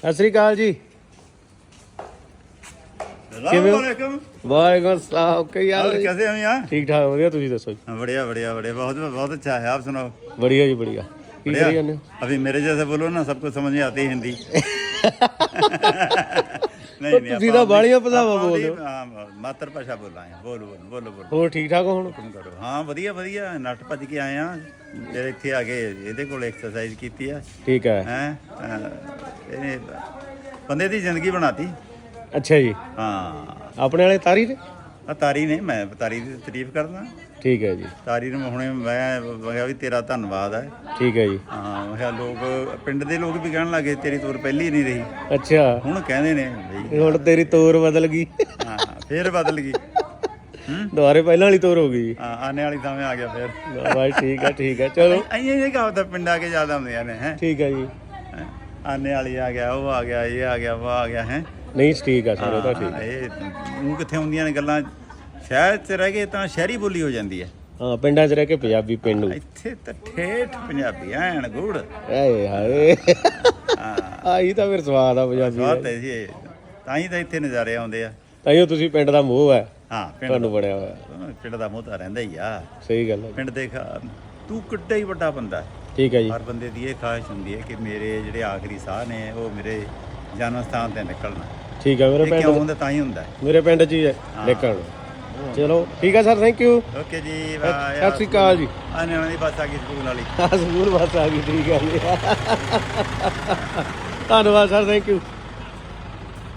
ਸਤਿ ਸ੍ਰੀ ਅਕਾਲ ਜੀ ਕਿਵੇਂ ਹੋ? वालेकुम ਵਾਹਿਗੁਰੂ ਸਾਹਿਬ ਕੀ ਹਾਲ और ਹੈ ਜੀ? कैसे हैं यहाँ ਠੀਕ ਠਾਕ ਵਧੀਆ ਤੁਸੀਂ ਦੱਸੋ ਜੀ बढ़िया बढ़िया बढ़िया बहुत बहुत अच्छा है आप सुनाओ ਵਧੀਆ ਜੀ ਵਧੀਆ ਕੀ बढ़िया ਕਰੀ ਜਾਂਦੇ ਹੋ अभी मेरे जैसे बोलो ना सबको समझ में आती है हिंदी नहीं ਉਹ ਤੁਸੀਂ ਤਾਂ ਬਾਹਲੀਆਂ ਭਾਸ਼ਾਵਾਂ ਬੋਲਦੇ ਮਾਤਰ ਭਾਸ਼ਾ ਬੋਲਾਂ ਬੋਲੋ ਬੋਲੋ ਬੋਲੋ ਬੋਲੋ। ਹੋਰ ਠੀਕ ਠਾਕ ਹੋ ਹੁਣ? ਹੁਕਮ ਕਰੋ। ਹਾਂ ਵਧੀਆ ਵਧੀਆ। ਨੱਟ ਭੱਜ ਕੇ ਆਏ ਆ ਫਿਰ ਇੱਥੇ ਆ ਕੇ ਇਹਦੇ ਕੋਲ ਐਕਸਰਸਾਈਜ਼ ਕੀਤੀ ਆ। ਠੀਕ ਹੈ। ਹੈ ਇਹਨੇ ਬੰਦੇ ਦੀ ਜ਼ਿੰਦਗੀ ਬਣਾਤੀ। ਅੱਛਾ ਜੀ। ਹਾਂ। ਆਪਣੇ ਵਾਲੇ ਤਾਰੀ ਨੇ ਆ ਤਾਰੀ ਨੇ ਮੈਂ ਤਾਰੀ ਦੀ ਤਾਰੀਫ ਕਰਦਾ। ਠੀਕ ਹੈ ਜੀ। ਤਾਰੀ ਨੂੰ ਹੁਣੇ ਮੈਂ ਕਿਹਾ ਵੀ ਤੇਰਾ ਧੰਨਵਾਦ ਹੈ। ਠੀਕ ਹੈ ਜੀ। ਹਾਂ ਮੈਂ ਕਿਹਾ ਲੋਕ ਪਿੰਡ ਦੇ ਲੋਕ ਵੀ ਕਹਿਣ ਲੱਗੇ ਤੇਰੀ ਤੋਰ ਪਹਿਲੀ ਨਹੀਂ ਰਹੀ। ਅੱਛਾ। ਹੁਣ ਕਹਿੰਦੇ ਨੇ ਬਈ। ਹੁਣ ਤੇਰੀ ਤੋਰ ਬਦਲ ਗਈ। ਹਾਂ ਫੇਰ ਬਦਲ ਗਈ। ਦੁਬਾਰੇ ਪਹਿਲਾਂ ਵਾਲੀ ਤੋਰ ਹੋ ਗਈ। ਹਾਂ ਆਨੇ ਵਾਲੀ ਸਮੇਂ ਆ ਗਿਆ ਫੇਰ। ਬਾਈ ਠੀਕ ਹੈ ਠੀਕ ਹੈ। ਚਲੋ। ਅਈਆਂ ਇਹ ਕਹਾਵਤਾਂ ਪਿੰਡਾਂ ਕੇ ਜ਼ਿਆਦਾ ਹੁੰਦੀਆਂ ਨੇ ਹੈ। ਠੀਕ ਹੈ ਜੀ। ਆਨੇ ਵਾਲੀ ਆ ਗਿਆ ਉਹ ਆ ਗਿਆ ਇਹ ਆ ਗਿਆ ਉਹ ਆ ਗਿਆ ਹੈ। ਨਹੀਂ ਠੀਕ ਹੈ ਸਰ ਉਹ ਤਾਂ ਠੀਕ ਹੈ। ਇਹ ਉਹ ਕਿੱਥੇ ਹੁੰਦੀਆਂ ਨੇ ਗੱਲਾਂ? ਸ਼ਹਿਰ 'ਚ ਰਹਿ ਗਏ ਤਾਂ ਸ਼ਹਿਰੀ ਬੋਲੀ ਹੋ ਜਾਂਦੀ ਹੈ। ਹਾਂ ਪਿੰਡਾਂ 'ਚ ਰਹਿ ਕੇ ਪੰਜਾਬੀ ਪਿੰਡੂ। ਇੱਥੇ ਤਾਂ ਠੇਠ ਪੰਜਾਬੀ ਐਨ ਗੁੜ। ਏ ਹਾਏ। ਹਾਂ। ਆਈ ਤਾਂ ਫਿਰ ਸਵਾਦ ਆ ਪੰਜਾਬੀ ਦਾ। ਸਵਾਦ ਹੈ ਜੀ ਇਹ। ਤਾਂ ਹੀ ਤਾਂ ਇੱਥੇ ਨਜ਼ਾਰੇ ਆਉਂਦੇ ਆ। ਤਾਈਓ ਤੁਸੀਂ ਪਿੰਡ ਦਾ ਮੋਹ ਹੈ। ਹਾਂ ਪਿੰਡ ਤੁਹਾਨੂੰ ਬਣਿਆ ਹੋਇਆ। ਪਿੰਡ ਦਾ ਮੋਹ ਤਾਂ ਰਹਿੰਦਾ ਹੀ ਆ। ਸਹੀ ਗੱਲ ਹੈ ਪਿੰਡ ਦੇ ਖਾ- ਤੂੰ ਕਿੱਡਾ ਹੀ ਵੱਡਾ ਬੰਦਾ ਹੈ। ਠੀਕ ਹੈ ਜੀ। ਹਰ ਬੰਦੇ ਦੀ ਇਹ ਖਾਹਿਸ਼ ਹੁੰਦੀ ਹੈ ਕਿ ਮੇਰੇ ਜਿਹੜੇ ਆਖਰੀ ਸਾਹ ਨੇ ਉਹ ਮੇਰੇ ਜਨਮ ਸਥਾਨ ਤੇ ਨਿਕਲਣਾ। ਠੀਕ ਹੈ ਮੇਰੇ ਇਹ ਪਿੰਡ ਕਿਉਂ ਹੁੰਦਾ ਤਾਂ ਹੀ ਹੁੰਦਾ। ਮੇਰੇ ਪਿੰਡ 'ਚ ਹੀ ਹੈ ਨਿਕਲ ਚਲੋ ਠੀਕ ਹੈ ਸਰ ਥੈਂਕ ਯੂ ਓਕੇ ਜੀ ਬਾਏ ਸਤਿ ਸ਼੍ਰੀ ਅਕਾਲ ਜੀ। ਆਨੇ ਵਾਲੀ ਬੱਸ ਆ ਗਈ ਸਕੂਲ ਵਾਲੀ। ਆ ਸਕੂਲ ਬਸ ਆ ਗਈ ਠੀਕ ਹੈ ਜੀ। ਧੰਨਵਾਦ ਸਰ ਥੈਂਕ ਯੂ